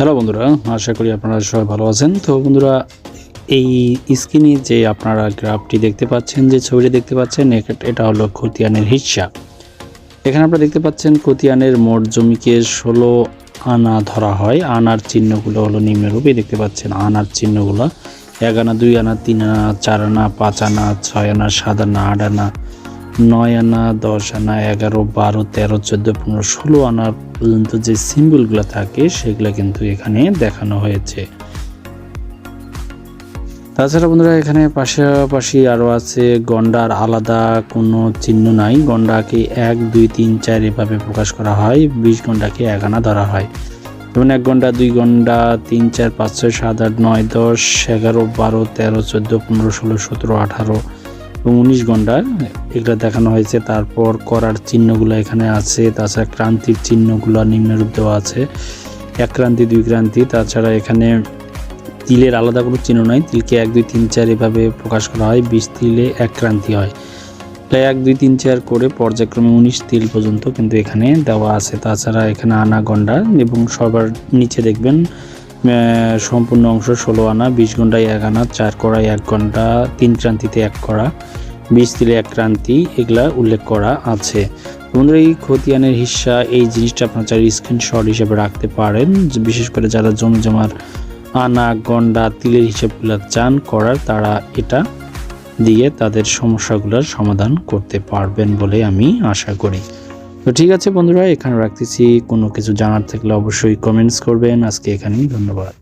Hello বন্ধুরা, আশা করি আপনারা সবাই ভালো আছেন। তো বন্ধুরা, এই স্ক্রিনে যে আপনারা গ্রাফটি দেখতে পাচ্ছেন, যে ছবিটি দেখতে পাচ্ছেন এটা হলো খতিয়ানের হিসাব এখানে আপনারা দেখতে পাচ্ছেন খতিয়ানের মোট জমিকে ষোলো আনা ধরা হয়। আনার চিহ্নগুলো হলো নিম্নরূপে দেখতে পাচ্ছেন। আনার চিহ্নগুলো এক আনা, দুই আনা, তিন আনা, চার আনা, পাঁচ আনা, ছয় আনা, সাত আনা, আট আনা নয় আনা, দশ আনা, এগারো, বারো, তেরো, চোদ্দ, পনেরো, ষোলো আনা পর্যন্ত যে সিম্বলগুলো থাকে, সেগুলো কিন্তু এখানে দেখানো হয়েছে। তাছাড়া বন্ধুরা, এখানে পাশাপাশি আরও আছে, গন্ডার আলাদা, কোনো চিহ্ন নাই। গন্ডাকে এক, দুই, তিন, চার এভাবে প্রকাশ করা হয়। বিশ গন্ডাকে এক আনা ধরা হয়। যেমন এক ঘণ্টা দুই ঘণ্টা তিন, চার, পাঁচ, ছয়, সাত, আট, নয়, দশ, এগারো, বারো, তেরো, চোদ্দ, পনেরো, ষোলো, সতেরো, আঠারো এবং উনিশ ঘণ্টা এগুলো দেখানো হয়েছে। তারপর করার চিহ্নগুলো এখানে আছে। তাছাড়া ক্রান্তির চিহ্নগুলো নিম্নরূপ দেওয়া আছে। এক ক্রান্তি, দুই ক্রান্তি। তাছাড়া এখানে তিলের আলাদা কোনো চিহ্ন নয় তিলকে এক, দুই, তিন, চার এভাবে প্রকাশ করা হয়। বিশ তিলে এক ক্রান্তি হয়। তাই এক, দুই, তিন, চার করে পর্যায়ক্রমে উনিশ তিল পর্যন্ত কিন্তু এখানে দেওয়া আছে। তাছাড়া এখানে আনা গন্ডা এবং সবার নিচে দেখবেন সম্পূর্ণ অংশ ষোলো আনা, বিশ ঘন্টায় এক আনা, চার কড়ায় এক ঘণ্টা, তিন ক্রান্তিতে এক করা বিশ তিলে এক ক্রান্তি, এগুলা উল্লেখ করা আছে। বন্ধুরা, এই খতিয়ানের হিস্সা এই জিনিসটা আপনার চাই স্ক্রিনশট হিসেবে রাখতে পারেন। বিশেষ করে যারা জমি জমার আনা, গন্ডা, তিলের হিসেবগুলো চান করার, তারা এটা দিয়ে তাদের সমস্যাগুলোর সমাধান করতে পারবেন বলে আমি আশা করি। তো ঠিক আছে বন্ধুরা, এখানে রাখতেছি। কোনো কিছু জানার থাকলে অবশ্যই কমেন্টস করবেন। আজকে এখানেই ধন্যবাদ।